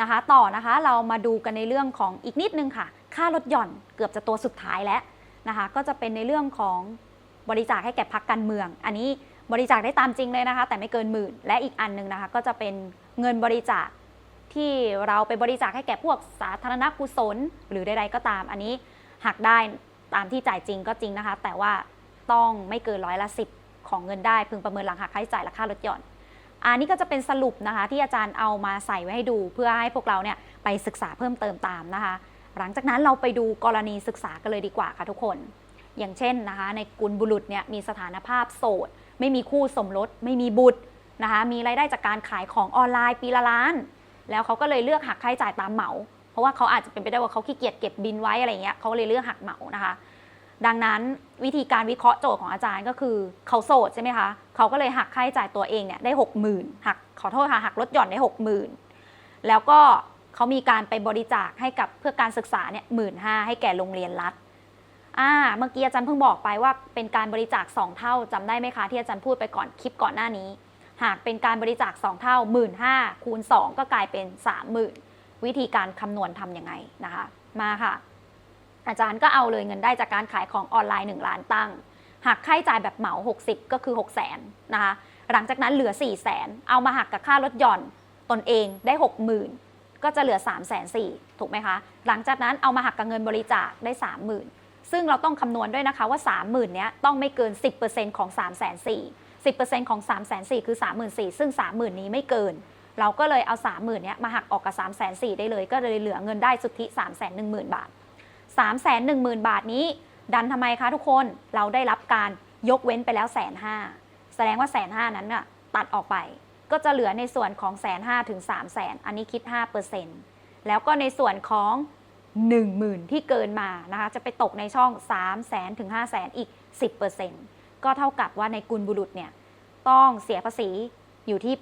นะคะ ต่อนะคะเรามาดูกันในเรื่องของอีกนิดนึงค่ะ ค่ารถหย่อนเกือบจะตัวสุดท้ายแล้วนะคะ ก็จะเป็นในเรื่องของบริจาคให้แก่พรรคการเมือง อันนี้บริจาคได้ตามจริงเลยนะคะ แต่ไม่เกินหมื่น และอีกอันหนึ่งนะคะ ก็จะเป็นเงินบริจาคที่เราไปบริจาคให้แก่พวกสาธารณกุศล หรือใดๆก็ตาม อันนี้หักได้ตามที่จ่ายจริงก็จริงนะคะ แต่ว่าต้องไม่เกินร้อยละสิบของเงินได้พึงประเมินหลังหักค่าใช้จ่ายและค่ารถหย่อน อันนี้ก็จะเป็นสรุปนะคะที่อาจารย์เอามาใส่ไว้ให้ดู เพื่อให้พวกเราเนี่ยไปศึกษาเพิ่มเติมตามนะคะ หลังจากนั้นเราไปดูกรณีศึกษากันเลยดีกว่าค่ะทุกคน อย่างเช่นนะคะ ในกุลบุรุษเนี่ยมีสถานภาพโสด ไม่มีคู่สมรสไม่มีบุตรนะคะมีรายได้จากการขายของออนไลน์ปีละล้าน แล้วเขาก็เลยเลือกหักค่าใช้จ่ายตามเหมา เพราะว่าเขาอาจจะเป็นไปได้ว่าเขาขี้เกียจเก็บบินไว้อะไรเงี้ยเขาเลยเลือกหักเหมานะคะ ดังนั้นวิธีการวิเคราะห์โจทย์ของอาจารย์ก็คือเขาโสดใช่ไหมคะเขาก็เลยหักค่าใช้จ่ายตัวเองเนี่ยได้หกหมื่นหักขอโทษค่ะหักลดหย่อนได้หกหมื่นแล้วก็เขามีการไปบริจาคให้กับเพื่อการศึกษาเนี่ยหมื่นห้าให้แก่โรงเรียนรัฐอ่าเมื่อกี้อาจารย์เพิ่งบอกไปว่าเป็นการบริจาค2เท่าจำได้ไหมคะที่อาจารย์พูดไปก่อนคลิปก่อนหน้านี้ หากเป็นการบริจาค2เท่า1 5ื่นคูณ2ก็กลายเป็น30,000วิธีการคำนวณทำยังไงนะคะ มาค่ะ อาจารย์ก็เอาเลยเงินได้จากการขายของออนไลน์ 1 ล้านตั้งหักค่าใช้จ่ายแบบเหมา 60 ก็คือ 6 0 0 0 0นนะคะหลังจากนั้นเหลือ 4 0 0 0 0เอามาหักกับค่ารถหย่อนตนเองได้ 60,000 ก็จะเหลือ 3 4 0 0 0 0ถูกไหมคะ หลังจากนั้นเอามาหักกับเงินบริจาคได้ 30,000 ซึ่งเราต้องคำนวณด้วยนะคะว่า 30,000เนี้ยต้องไม่เกิน 10%ของ 3 4 0 0 0 10%ของ 3 4 0 0 0คือ 34,000 ซึ่ง 30,000 นี้ไม่เกิน เราก็เลยเอา 30,000เนี้ยมาหักออกกับ 3 4 0 0 0ได้เลย ก็เลยเหลือเงินได้สุทธิ 3 1 0 0 0 0 บาท 3 1 0 0 0 0 บาทนี้ ดันทำไมคะทุกคนเราได้รับการยกเว้นไปแล้วแสนห้าแสดงว่าแสนห้านั้นน่ะตัดออกไป ก็จะเหลือในส่วนของแสนห้าถึง3 0 0แสนอันนี้คิด 5%แล้วก็ในส่วนของ 10,000 ที่เกินมานะคะจะไปตกในช่อง3 0 0แสนถึง5 0 0แสนอีก 10%ก็เท่ากับว่าในกุลบุรุษเนี่ยต้องเสียภาษีอยู่ที่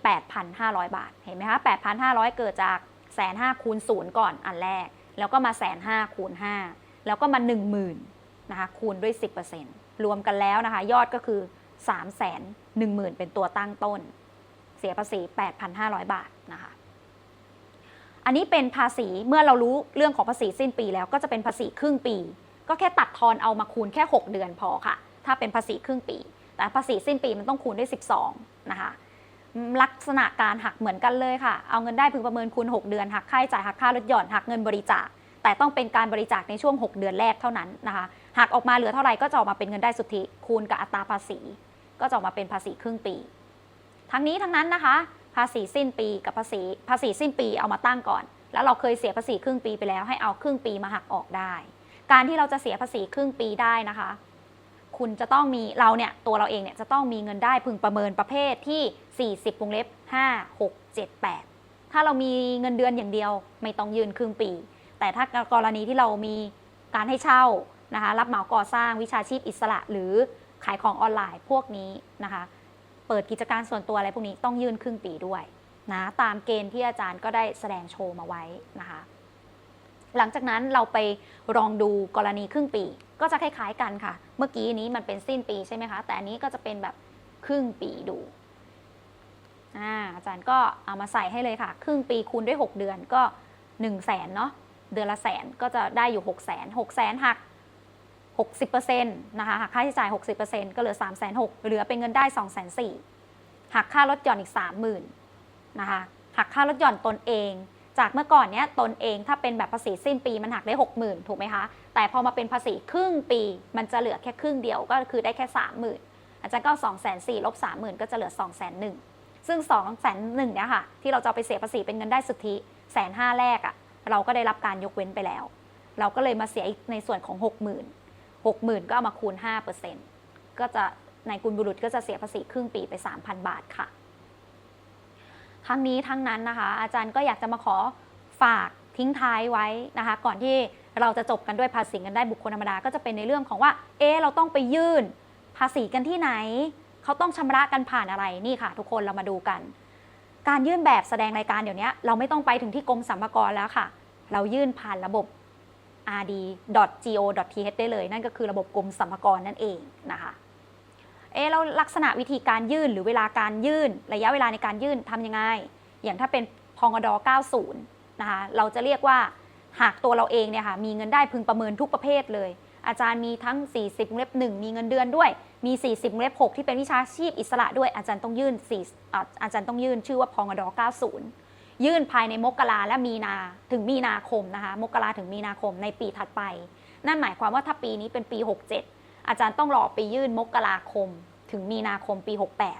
8,500 บาท เห็นไหมคะ8,500 เกิดจากแสนห้าคูณศูนย์ก่อนอันแรก แล้วก็มาแสนห้าคูณ5 แล้วก็มา 10,000นะคะคูณด้วย 10%รวมกันแล้วนะคะ ยอดก็คือ 3 1 0 0 0 0 เป็นตัวตั้งต้น เสียภาษี 8,500 บาทนะคะอันนี้เป็นภาษีเมื่อเรารู้เรื่องของภาษีสิ้นปีแล้วก็จะเป็นภาษีครึ่งปี ก็แค่ตัดทอนเอามาคูณแค่ 6 เดือนพอค่ะ ถ้าเป็นภาษีครึ่งปี แต่ภาษีสิ้นปีมันต้องคูณด้วย 12 นะคะลักษณะการหักเหมือนกันเลยค่ะ เอาเงินได้พึงประเมินคูณ 6 เดือนหักค่าใช้จ่ายหักค่ารถหย่อนหักเงินบริจาค แต่ต้องเป็นการบริจาคในช่วง 6 เดือนแรกเท่านั้นนะคะหักออกมาเหลือเท่าไหร่ก็จะออกมาเป็นเงินได้สุทธิคูณกับอัตราภาษี ก็จะออกมาเป็นภาษีครึ่งปี ทั้งนี้ทั้งนั้นนะคะ ภาษีสิ้นปีกับภาษีภาษีสิ้นปีเอามาตั้งก่อน แล้วเราเคยเสียภาษีครึ่งปีไปแล้วให้เอาครึ่งปีมาหักออกได้ การที่เราจะเสียภาษีครึ่งปีได้นะคะ คุณจะต้องมีเราเนี่ยตัวเราเองเนี่ยจะต้องมีเงินได้พึงประเมินประเภทที่ 40วงเล็บ5 6 7 8ถ้าเรามีเงินเดือนอย่างเดียวไม่ต้องยืนครึ่งปี แต่ถ้ากรณีที่เรามีการให้เช่านะคะรับเหมาก่อสร้างวิชาชีพอิสระ หรือขายของออนไลน์พวกนี้นะคะ เปิดกิจการส่วนตัวอะไรพวกนี้ต้องยื่นครึ่งปีด้วยนะตามเกณฑ์ที่อาจารย์ก็ได้แสดงโชว์มาไว้นะคะ หลังจากนั้นเราไปลองดูกรณีครึ่งปี ก็จะคล้ายๆกันค่ะ เมื่อกี้นี้มันเป็นสิ้นปีใช่ไหมคะ แต่อันนี้ก็จะเป็นแบบครึ่งปีดูอาอาจารย์ก็เอามาใส่ให้เลยค่ะ ครึ่งปีคูณด้วย 6 เดือนก็1นึ่งแสนเนาะ เดือนละแสนก็จะได้อยู่ 6 0 0 0 0 0 6 0 0 0 0หัก 60%นะคะหักค่าใช้จ่าย 60%ก็เหลือ 3 6 0 0 0เหลือเป็นเงินได้ 2 4 0 0 0หักค่ารถหย่อนอีก 30,000นะคะหักค่ารถหย่อนตนเอง จากเมื่อก่อนเนี้ยตนเองถ้าเป็นแบบภาษีสิ้นปีมันหักได้ 60,000 ถูกไหมคะ แต่พอมาเป็นภาษีครึ่งปี มันจะเหลือแค่ครึ่งเดียวก็คือได้แค่ 30,000 อาจารย์ก็ 2 4 0 0 0ลบ30,000 ก็จะเหลือ 2 1 0 0 0ซึ่ง 2 1 0 0 0เนี่ยค่ะที่เราจะไปเสียภาษีเป็นเงินได้สุทธิแสนห้าแรกอะ่ะ เราก็ได้รับการยกเว้นไปแล้ว เราก็เลยมาเสียอีกในส่วนของ 60,000 60,000 ก็เอามาคูณ 5%ก็จะในกุลบุรุษก็จะเสียภาษีครึ่งปีไป 3,000 บาทค่ะ ทั้งนี้ทั้งนั้นนะคะ อาจารย์ก็อยากจะมาขอฝากทิ้งท้ายไว้นะคะ ก่อนที่เราจะจบกันด้วยภาษีกันได้บุคคลธรรมดาก็จะเป็นในเรื่องของว่า เอ๊เราต้องไปยื่น ภาษีกันที่ไหน เขาต้องชำระกันผ่านอะไรนี่ค่ะ ทุกคนเรามาดูกัน การยื่นแบบแสดงรายการเดี๋ยวนี้เราไม่ต้องไปถึงที่กรมสรรพากรแล้วค่ะ เรายื่นผ่านระบบ rd.go.th ได้เลย นั่นก็คือระบบกรมสรรพากรนั่นเองนะคะเออแล้วลักษณะวิธีการยื่นหรือเวลาการยื่น ระยะเวลาในการยื่นทำยังไง อย่างถ้าเป็นพงด90นะคะเราจะเรียกว่าหากตัวเราเองเนี่ยค่ะมีเงินได้พึงประเมินทุกประเภทเลย อาจารย์มีทั้ง 40 เล็บ 1 มีเงินเดือนด้วย มี 40 เล็บ 6 ที่เป็นวิชาชีพอิสระด้วยอาจารย์ต้องยื่น4อาอาจารย์ต้องยื่นชื่อว่าพองด90 ยื่นภายในมกราและมีนาถึงมีนาคมนะคะมกราถึงมีนาคมในปีถัดไป นั่นหมายความว่าถ้าปีนี้เป็นปี 67 อาจารย์ต้องรอไปยื่นมกราคม ถึงมีนาคมปี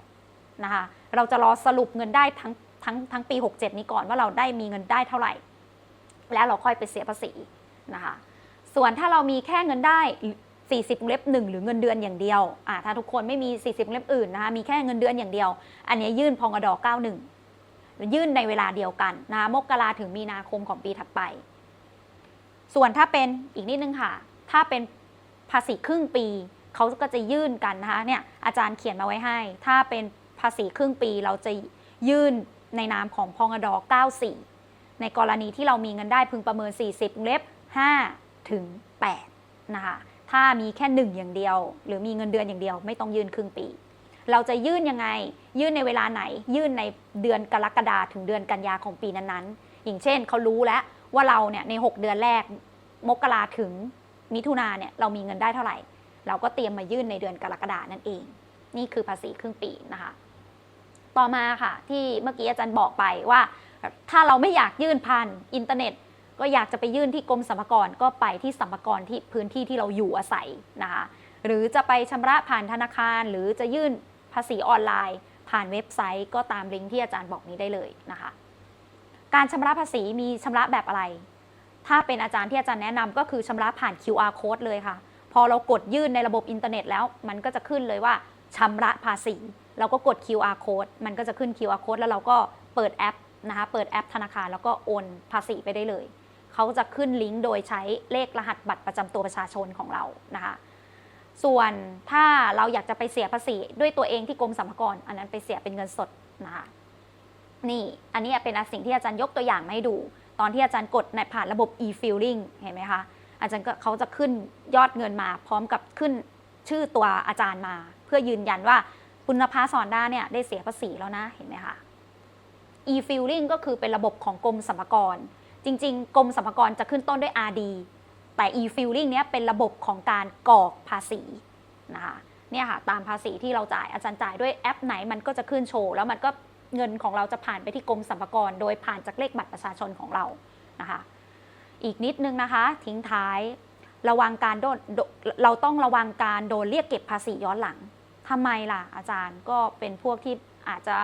68นะคะเราจะรอสรุปเงินได้ทั้งทั้งทั้งปี 67 นี้ก่อนว่าเราได้มีเงินได้เท่าไหร่ แล้วเราค่อยไปเสียภาษีนะคะ ส่วนถ้าเรามีแค่เงินได้ 40วงเล็บหนึ่งหรือเงินเดือนอย่างเดียวอ่าถ้าทุกคนไม่มี 40วงเล็บอื่นนะคะมีแค่เงินเดือนอย่างเดียว อันนี้ยื่นพองอด91 ยื่นในเวลาเดียวกันนะคะมกราถึงมีนาคมของปีถัดไป ส่วนถ้าเป็นอีกนิดนึงค่ะ ถ้าเป็นภาษีครึ่งปีเขาก็จะยื่นกันนะคะเนี่ยอาจารย์เขียนมาไว้ให้ ถ้าเป็นภาษีครึ่งปีเราจะยื่นในนามของพองอด94 ในกรณีที่เรามีเงินได้พึงประเมิน 40เล็บ5 ถึง 8 นะคะ ถ้ามีแค่ 1 อย่างเดียว หรือมีเงินเดือนอย่างเดียวไม่ต้องยื่นครึ่งปี เราจะยื่นยังไง ยื่นในเวลาไหน ยื่นในเดือนกรกฎาถึงเดือนกันยาของปีนั้นๆ อย่างเช่นเขารู้แล้วว่าเราเนี่ยใน 6 เดือนแรกมกราถึงมิถุนาเนี่ยเรามีเงินได้เท่าไหร่ เราก็เตรียมมายื่นในเดือนกรกฎานั่นเอง นี่คือภาษีครึ่งปีนะคะ ต่อมาค่ะที่เมื่อกี้อาจารย์บอกไปว่า ถ้าเราไม่อยากยื่นผ่านอินเทอร์เน็ต ก็อยากจะไปยื่นที่กรมสรรพากรก็ไปที่สรรพากรที่พื้นที่ที่เราอยู่อาศัยนะคะหรือจะไปชำระผ่านธนาคาร หรือจะยื่นภาษีออนไลน์ ผ่านเว็บไซต์ก็ตามลิงก์ที่อาจารย์บอกนี้ได้เลยนะคะ การชำระภาษีมีชำระแบบอะไร ถ้าเป็นอาจารย์ที่อาจารย์แนะนำก็คือชำระผ่าน QR code เลยค่ะ พอเรากดยื่นในระบบอินเทอร์เน็ตแล้ว มันก็จะขึ้นเลยว่าชำระภาษีเราก็กด QR code มันก็จะขึ้น QR code แล้วเราก็เปิดแอปนะคะ เปิดแอปธนาคารแล้วก็โอนภาษีไปได้เลย เขาจะขึ้นลิงก์โดยใช้เลขรหัสบัตรประจำตัวประชาชนของเรานะคะส่วนถ้าเราอยากจะไปเสียภาษีด้วยตัวเองที่กรมสรรพากรอันนั้นไปเสียเป็นเงินสดนะคะนี่อันนี้เป็นสิ่งที่อาจารย์ยกตัวอย่างมาให้ดู ตอนที่อาจารย์กดในผ่านระบบ e-filing เห็นไหมคะอาจารย์ก็เขาจะขึ้นยอดเงินมาพร้อมกับขึ้นชื่อตัวอาจารย์มา เพื่อยืนยันว่าปุณภาสอนด้าเนี่ยได้เสียภาษีแล้วนะเห็นไหมคะ e-filing ก็คือเป็นระบบของกรมสรรพากร จริง ๆ กรมสรรพากรจะขึ้นต้นด้วย RD แต่ e-filing เนี้ยเป็นระบบของการกรอกภาษีนะคะเนี่ยค่ะตามภาษีที่เราจ่ายอาจารย์จ่ายด้วยแอปไหนมันก็จะขึ้นโชว์แล้วมันก็เงินของเราจะผ่านไปที่กรมสรรพากร โดยผ่านจากเลขบัตรประชาชนของเรานะคะอีกนิดนึงนะคะ ทิ้งท้ายระวังการโดนเราต้องระวังการโดนเรียกเก็บภาษีย้อนหลังทำไมล่ะอาจารย์ก็เป็นพวกที่อาจจะ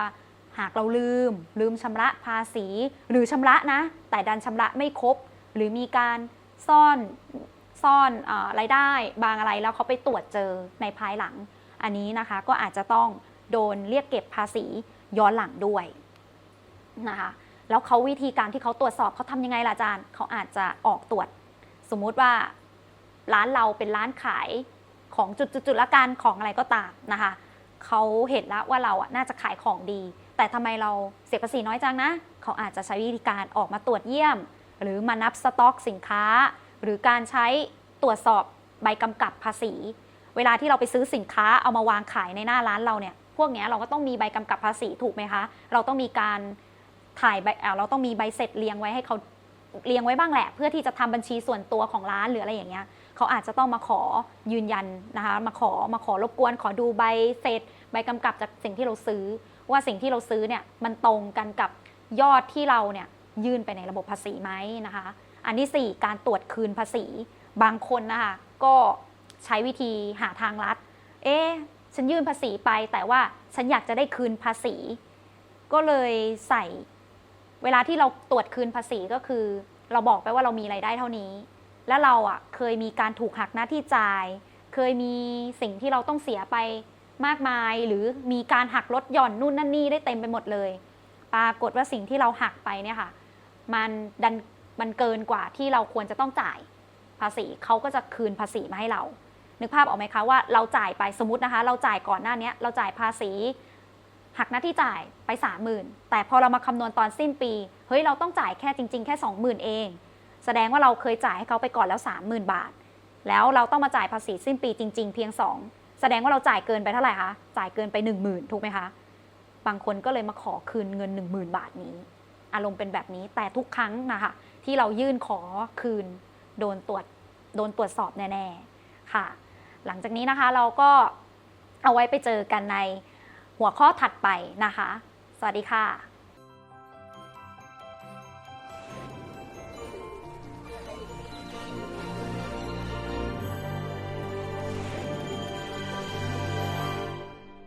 หากเราลืม ลืมชำระภาษี หรือชำระนะ แต่ดันชำระไม่ครบ หรือมีการซ่อนซ่อนเออรายได้บางอะไรแล้วเขาไปตรวจเจอในภายหลัง อันนี้นะคะก็อาจจะต้องโดนเรียกเก็บภาษีย้อนหลังด้วยนะคะแล้วเขาวิธีการที่เขาตรวจสอบเขาทำยังไงล่ะอาจารย์เขาอาจจะออกตรวจ สมมุติว่าร้านเราเป็นร้านขายของจุดๆๆละกันของอะไรก็ตามนะคะ เขาเห็นแล้วว่าเราอะน่าจะขายของดี แต่ทำไมเราเสียภาษีน้อยจังนะ เขาอาจจะใช้วิธีการออกมาตรวจเยี่ยม หรือมานับสต็อกสินค้า หรือการใช้ตรวจสอบใบกำกับภาษี เวลาที่เราไปซื้อสินค้าเอามาวางขายในหน้าร้านเราเนี่ยพวกเนี้ยเราก็ต้องมีใบกำกับภาษีถูกไหมคะ เราต้องมีการถ่ายใบเราต้องมีใบเสร็จเรียงไว้ให้เขาเรียงไว้บ้างแหละ เพื่อที่จะทำบัญชีส่วนตัวของร้านหรืออะไรอย่างเงี้ย เขาอาจจะต้องมาขอยืนยันนะคะ มาขอมาขอรบกวน ขอดูใบเสร็จ ใบกำกับจากสิ่งที่เราซื้อ ว่าสิ่งที่เราซื้อเนี่ยมันตรงกันกับยอดที่เราเนี่ยยื่นไปในระบบภาษีไหมนะคะ อันที่ 4 การตรวจคืนภาษี บางคนนะคะก็ใช้วิธีหาทางลัด เอ๊ะฉันยื่นภาษีไปแต่ว่าฉันอยากจะได้คืนภาษี ก็เลยใส่ เวลาที่เราตรวจคืนภาษีก็คือ เราบอกไปว่าเรามีไรายได้เท่านี้ แล้วเราอะเคยมีการถูกหักหน้าที่จ่าย เคยมีสิ่งที่เราต้องเสียไปมากมาย หรือมีการหักลดหย่อนนู่นนั่นนี่ได้เต็มไปหมดเลย ปรากฏว่าสิ่งที่เราหักไปเนี่ยค่ะ มันดันมันเกินกว่าที่เราควรจะต้องจ่ายภาษีเขาก็จะคืนภาษีมาให้เรา นึกภาพออกไหมคะว่าเราจ่ายไปสมมตินะคะ เราจ่ายก่อนหน้านี้เราจ่ายภาษี หักหน้าที่จ่ายไป 30,000แต่พอเรามาคำนวณตอนสิ้นปี เฮ้ยเราต้องจ่ายแค่จริง ๆ แค่ 20,000 เอง แสดงว่าเราเคยจ่ายให้เขาไปก่อนแล้ว 30,000 บาท แล้วเราต้องมาจ่ายภาษีสิ้นปีจริง ๆ เพียง 2 แสดงว่าเราจ่ายเกินไปเท่าไหร่คะจ่ายเกินไป 10,000ถูกไหมคะบางคนก็เลยมาขอคืนเงิน 10,000 บาทนี้ อารมณ์เป็นแบบนี้แต่ทุกครั้งนะคะที่เรายื่นขอคืนโดนตรวจโดนตรวจสอบแน่ๆค่ะ หลังจากนี้นะคะเราก็เอาไว้ไปเจอกันในหัวข้อถัดไปนะคะ สวัสดีค่ะ